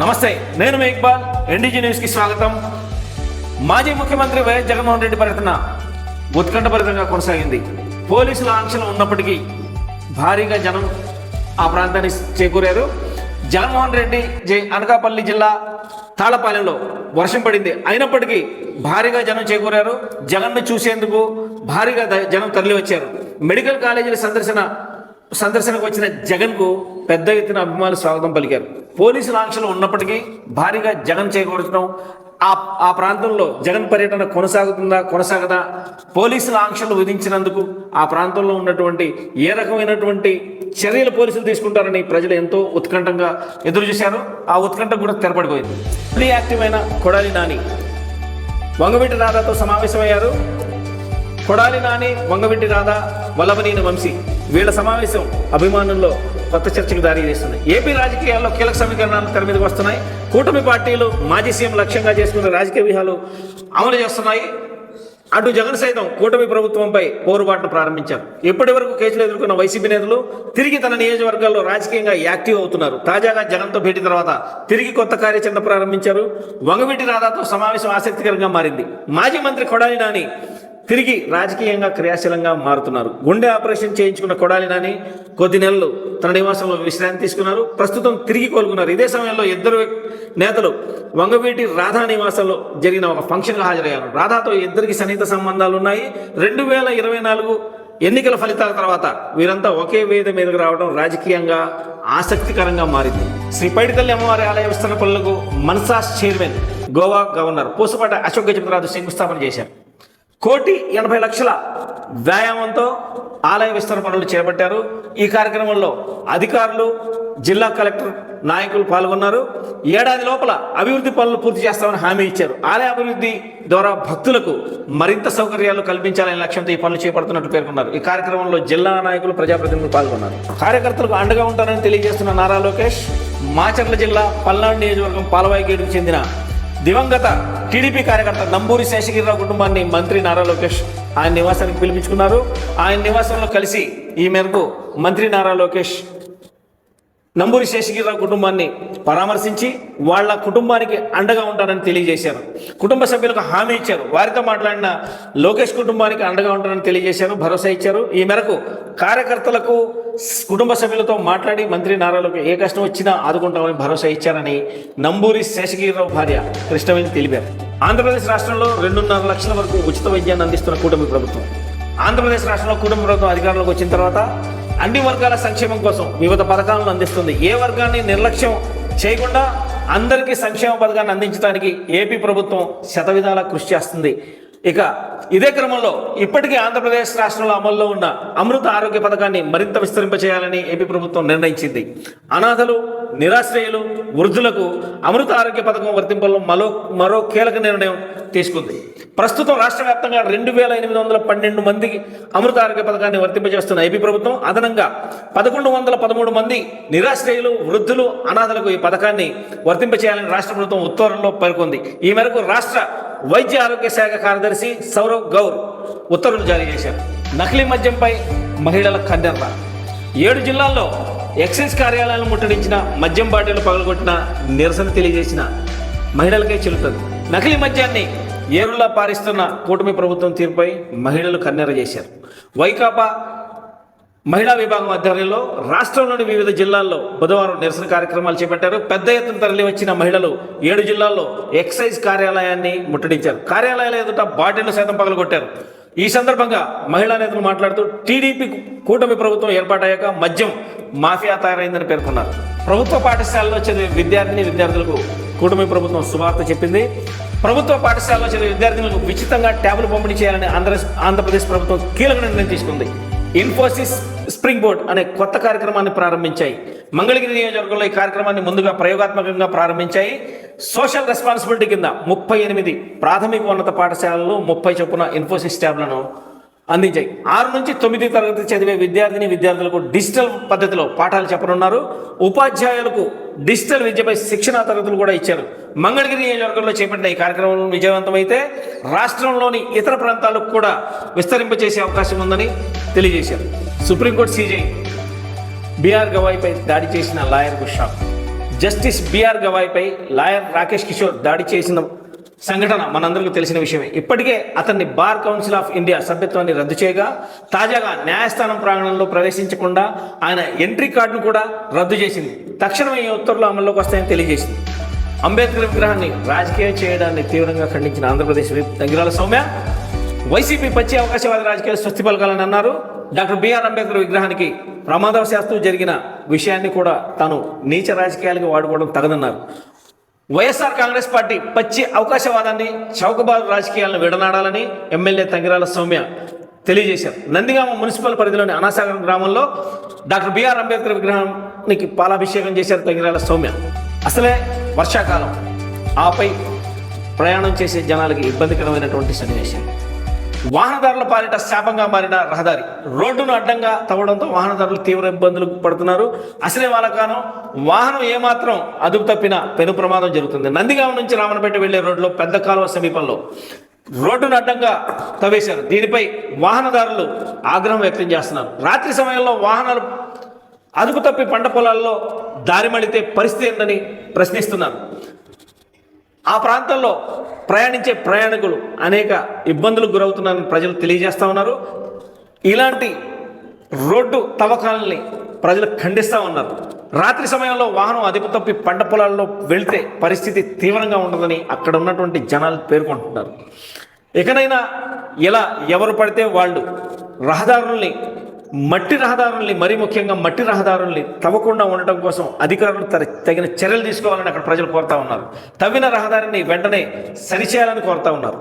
నమస్తే నేను మీ ఇక్బాల్ ఎన్డీజీ న్యూస్కి స్వాగతం. మాజీ ముఖ్యమంత్రి వైఎస్ జగన్మోహన్ రెడ్డి పర్యటన ఉత్కంఠభరితంగా కొనసాగింది. పోలీసుల ఆంక్షలు ఉన్నప్పటికీ భారీగా జనం ఆ ప్రాంతాన్ని చేకూరారు. జగన్మోహన్ రెడ్డి జే అనకాపల్లి జిల్లా తాళపాలెంలో వర్షం పడింది. అయినప్పటికీ భారీగా జనం చేకూరారు. జగన్ను చూసేందుకు భారీగా జనం తరలి వచ్చారు మెడికల్ కాలేజీల సందర్శన సందర్శనకు వచ్చిన జగన్కు పెద్ద ఎత్తున అభిమానులు స్వాగతం పలికారు. పోలీసుల ఆంక్షలు ఉన్నప్పటికీ భారీగా జగన్ చేకూర్చడం ఆ ఆ ప్రాంతంలో జగన్ పర్యటన కొనసాగుతుందా కొనసాగదా పోలీసుల ఆంక్షలు విధించినందుకు ఆ ప్రాంతంలో ఉన్నటువంటి ఏ రకమైనటువంటి చర్యలు పోలీసులు తీసుకుంటారని ప్రజలు ఎంతో ఉత్కంఠంగా ఎదురు చూశారు. ఆ ఉత్కంఠ కూడా తెరపడిపోయింది. ప్రీ యాక్టివ్ అయిన కొడాలి నాని వంగవీటి రాధాతో సమావేశమయ్యారు. కొడాలి నాని వంగవీటి రాధా వల్లభనేని వంశీ. వీళ్ళ సమావేశం అభిమానుల్లో కొత్త చర్చకు దారి తీస్తుంది. ఏపీ రాజకీయాల్లో కీలక సమీకరణాలు తెర మీదకి వస్తున్నాయి. కూటమి పార్టీలు మాజీ సీఎం లక్ష్యంగా చేసుకున్న రాజకీయ వ్యూహాలు అమలు చేస్తున్నాయి. అటు జగన్ సైతం కూటమి ప్రభుత్వంపై పోరుబాటును ప్రారంభించారు. ఇప్పటి వరకు కేసులు ఎదుర్కొన్న వైసీపీ నేతలు తిరిగి తన నియోజకవర్గాల్లో రాజకీయంగా యాక్టివ్ అవుతున్నారు. తాజాగా జగన్తో భేటీ తర్వాత తిరిగి కొత్త కార్యాచరణ ప్రారంభించారు. వంగవీటి రాధాతో సమావేశం ఆసక్తికరంగా మారింది. మాజీ మంత్రి కొడాలి నాని తిరిగి రాజకీయంగా క్రియాశీలంగా మారుతున్నారు. గుండె ఆపరేషన్ చేయించుకున్న కొడాలి నాని కొద్ది నెలలు తన నివాసంలో విశ్రాంతి తీసుకున్నారు. ప్రస్తుతం తిరిగి కోలుకున్నారు. ఇదే సమయంలో ఇద్దరు నేతలు వంగవీటి రాధా నివాసంలో జరిగిన ఒక ఫంక్షన్కి హాజరయ్యారు. రాధాతో ఇద్దరికి సన్నిహిత సంబంధాలు ఉన్నాయి రెండు వేల ఇరవై నాలుగు ఎన్నికల ఫలితాల తర్వాత వీరంతా ఒకే వేద మీదకు రావడం రాజకీయంగా ఆసక్తికరంగా మారింది. శ్రీ పైడితల్లి అమ్మవారి ఆలయ విస్తరణ పనులకు మన్సాస్ చైర్మన్ గోవా గవర్నర్ పూసపాటి అశోక్ గజపతిరాజు శంకుస్థాపన చేశారు. కోటి ఎనభై లక్షల వ్యాయామంతో ఆలయ విస్తరణ పనులు చేపట్టారు. ఈ కార్యక్రమంలో అధికారులు జిల్లా కలెక్టర్ నాయకులు పాల్గొన్నారు. ఏడాది లోపల అభివృద్ధి పనులు పూర్తి చేస్తామని హామీ ఇచ్చారు. ఆలయ అభివృద్ధి ద్వారా భక్తులకు మరింత సౌకర్యాలు కల్పించాలనే లక్ష్యంతో ఈ పనులు చేపడుతున్నట్లు పేర్కొన్నారు. ఈ కార్యక్రమంలో జిల్లా నాయకులు ప్రజాప్రతినిధులు పాల్గొన్నారు. కార్యకర్తలకు అండగా ఉంటారని తెలియజేస్తున్న నారా లోకేష్ మాచర్ల జిల్లా పల్నాడు నియోజకవర్గం పాలవాయి గేటుకు చెందిన దివంగత టీడీపీ కార్యకర్త నంబూరి శేషగిరిరావు కుటుంబాన్ని మంత్రి నారా లోకేష్ ఆయన నివాసానికి పిలిపించుకున్నారు. ఆయన నివాసంలో కలిసి ఈ మేరకు మంత్రి నారా లోకేష్ నంబూరి శేషగిరిరావు కుటుంబాన్ని పరామర్శించి వాళ్ళ కుటుంబానికి అండగా ఉంటారని తెలియజేశారు. కుటుంబ సభ్యులకు హామీ ఇచ్చారు. వారితో మాట్లాడిన లోకేష్ కుటుంబానికి అండగా ఉంటారని తెలియజేశారు. భరోసా ఇచ్చారు. ఈ మేరకు కార్యకర్తలకు కుటుంబ సభ్యులతో మాట్లాడి మంత్రి నారాలకు ఏ కష్టం వచ్చినా ఆదుకుంటామని భరోసా ఇచ్చారని నంబూరి శేషగిరిరావు భార్య కృష్ణవేణి తెలిపారు. ఆంధ్రప్రదేశ్ రాష్ట్రంలో రెండున్నర లక్షల వరకు ఉచిత వైద్యాన్ని అందిస్తున్న కూటమి ప్రభుత్వం. ఆంధ్రప్రదేశ్ రాష్ట్రంలో కుటుంబ ప్రభుత్వం అధికారంలోకి వచ్చిన తర్వాత అన్ని వర్గాల సంక్షేమం కోసం వివిధ పథకాలను అందిస్తుంది. ఏ వర్గాన్ని నిర్లక్ష్యం చేయకుండా అందరికీ సంక్షేమ పథకాన్ని అందించడానికి ఏపీ ప్రభుత్వం శతవిధాల కృషి చేస్తుంది. ఇక ఇదే క్రమంలో ఇప్పటికే ఆంధ్రప్రదేశ్ రాష్ట్రంలో అమల్లో ఉన్న అమృత ఆరోగ్య పథకాన్ని మరింత విస్తరింపచేయాలని ఏపీ ప్రభుత్వం నిర్ణయించింది. అనాథలు నిరాశ్రయులు వృద్ధులకు అమృత ఆరోగ్య పథకం వర్తింపల్లో మరో మరో కీలక నిర్ణయం తీసుకుంది. ప్రస్తుతం రాష్ట్ర వ్యాప్తంగా రెండు వేల ఎనిమిది వందల పన్నెండు మందికి అమృత ఆరోగ్య పథకాన్ని వర్తింపజేస్తున్న ఏపీ ప్రభుత్వం అదనంగా పదకొండు వందల పదమూడు మంది నిరాశ్రయులు వృద్ధులు అనాథలకు ఈ పథకాన్ని వర్తింపచేయాలని రాష్ట్ర ప్రభుత్వం ఉత్తర్వుల్లో పేర్కొంది. ఈ మేరకు రాష్ట్ర వైద్య ఆరోగ్య శాఖ కార్యదర్శి సౌరవ్ గౌర్ ఉత్తర్వులు జారీ చేశారు. నకిలీ మద్యంపై మహిళల కన్నెర్ర ఏడు జిల్లాల్లో ఎక్సైజ్ కార్యాలయాలను ముట్టడించిన మద్యం బాటిల్ పగలగొట్టిన నిరసన తెలియజేసిన మహిళలకే చెల్లుతుంది. నకిలీ మద్యాన్ని ఏరులా పారిస్తున్న కూటమి ప్రభుత్వం తీరుపై మహిళలు కన్నెర చేశారు. వైకాపా మహిళా విభాగం ఆధ్వర్యంలో రాష్ట్రంలోని వివిధ జిల్లాల్లో బుధవారం నిరసన కార్యక్రమాలు చేపట్టారు. పెద్ద ఎత్తున తరలివచ్చిన మహిళలు ఏడు జిల్లాల్లో ఎక్సైజ్ కార్యాలయాన్ని ముట్టడించారు. కార్యాలయాల ఎదుట బాటిళ్ళు సైతం పగలగొట్టారు. ఈ సందర్భంగా మహిళా నేతలు మాట్లాడుతూ టీడీపీ కూటమి ప్రభుత్వం ఏర్పాటయ్యాక మద్యం మాఫియా తయారైందని పేర్కొన్నారు. ప్రభుత్వ పాఠశాలలో చదివే విద్యార్థిని విద్యార్థులకు కూటమి ప్రభుత్వం శుభార్త చెప్పింది. ప్రభుత్వ పాఠశాలలో చదివే విద్యార్థులకు ఉచితంగా ట్యాబ్లు పంపిణీ చేయాలని ఆంధ్ర ఆంధ్రప్రదేశ్ ప్రభుత్వం కీలక నిర్ణయం తీసుకుంది. ఇన్ఫోసిస్ స్ప్రింగ్ బోర్డ్ అనే కొత్త కార్యక్రమాన్ని ప్రారంభించాయి. మంగళగిరి నియోజకవర్గంలో ఈ కార్యక్రమాన్ని ముందుగా ప్రయోగాత్మకంగా ప్రారంభించాయి. సోషల్ రెస్పాన్సిబిలిటీ కింద ముప్పై ఎనిమిది ప్రాథమిక ఉన్నత పాఠశాలలు ముప్పై చొప్పున ఇన్ఫోసిస్ ట్యాబ్లను అందించాయి. ఆరు నుంచి తొమ్మిది తరగతి చదివే విద్యార్థిని విద్యార్థులకు డిజిటల్ పద్ధతిలో పాఠాలు చెప్పనున్నారు. ఉపాధ్యాయులకు డిజిటల్ విద్యపై శిక్షణా తరగతులు కూడా ఇచ్చారు. మంగళగిరి నియోజకవర్గంలో చేపట్టిన ఈ కార్యక్రమం విజయవంతమైతే రాష్ట్రంలోని ఇతర ప్రాంతాలకు కూడా విస్తరింపచేసే అవకాశం ఉందని తెలియజేశారు. సుప్రీంకోర్టు సీజే బీఆర్ గవాయిపై దాడి చేసిన లాయర్కు షాక్. జస్టిస్ బీఆర్ గవాయిపై లాయర్ రాకేష్ కిషోర్ దాడి చేసిన సంఘటన మనందరికీ తెలిసిన విషయమే. ఇప్పటికే అతన్ని బార్ కౌన్సిల్ ఆఫ్ ఇండియా సభ్యత్వాన్ని రద్దు చేయగా తాజాగా న్యాయస్థానం ప్రాంగణంలో ప్రవేశించకుండా ఆయన ఎంట్రీ కార్డును కూడా రద్దు చేసింది. తక్షణమే ఈ ఉత్తర్వులు అమల్లోకి వస్తాయని తెలియజేసింది. అంబేద్కర్ విగ్రహాన్ని రాజకీయం చేయడాన్ని తీవ్రంగా ఖండించిన ఆంధ్రప్రదేశ్ విప్ తంగిరాల సౌమ్య వైసీపీ పచ్చి అవకాశవాద రాజకీయాలు స్వస్తి పలకాలని అన్నారు. డాక్టర్ బిఆర్ అంబేద్కర్ విగ్రహానికి ప్రమాదవశాస్తు జరిగిన విషయాన్ని కూడా తాను నీచ రాజకీయాలకు వాడుకోవడం తగదన్నారు. వైఎస్ఆర్ కాంగ్రెస్ పార్టీ పచ్చి అవకాశవాదాన్ని చౌకబాదు రాజకీయాలను విడనాడాలని ఎమ్మెల్యే తంగిరాల సౌమ్య తెలియజేశారు. నందిగామ మున్సిపల్ పరిధిలోని అనాసాగరం గ్రామంలో డాక్టర్ బిఆర్ అంబేద్కర్ విగ్రహానికి పాలాభిషేకం చేశారు తంగిరాల సౌమ్య. అసలే వర్షాకాలం. ఆపై ప్రయాణం చేసే జనాలకి ఇబ్బందికరమైనటువంటి సన్నివేశం. వాహనదారుల పాలిట శాపంగా మారిన రహదారి. రోడ్డును అడ్డంగా తవ్వడంతో వాహనదారులు తీవ్ర ఇబ్బందులు పడుతున్నారు. అసలే వాళ్ళకాలం వాహనం ఏమాత్రం అదుపు తప్పిన పెను ప్రమాదం జరుగుతుంది. నందిగామ నుంచి రామనపేట వెళ్ళే రోడ్లో పెద్ద కాలువ సమీపంలో రోడ్డును అడ్డంగా తవ్వేశారు. దీనిపై వాహనదారులు ఆగ్రహం వ్యక్తం చేస్తున్నారు. రాత్రి సమయంలో వాహనాలు అదుపు తప్పి పంట పొలాల్లో దారి మళితే పరిస్థితి ఏంటని ప్రశ్నిస్తున్నారు. ఆ ప్రాంతంలో ప్రయాణించే ప్రయాణికులు అనేక ఇబ్బందులకు గురవుతున్నారని ప్రజలు తెలియజేస్తూ ఉన్నారు. ఇలాంటి రోడ్డు తవ్వకాలని ప్రజలు ఖండిస్తూ ఉన్నారు. రాత్రి సమయంలో వాహనం అదుపు తప్పి పంట పొలాల్లో వెళ్తే పరిస్థితి తీవ్రంగా ఉండదని అక్కడ ఉన్నటువంటి జనాలు పేర్కొంటున్నారు. ఇకనైనా ఇలా ఎవరు పడితే వాళ్ళు రహదారుల్ని మట్టి రహదారుల్ని మరీ ముఖ్యంగా మట్టి రహదారుల్ని తవ్వకుండా ఉండటం కోసం అధికారులు తగిన చర్యలు తీసుకోవాలని అక్కడ ప్రజలు కోరుతా ఉన్నారు. తవ్విన రహదారిని వెంటనే సరిచేయాలని కోరుతా ఉన్నారు.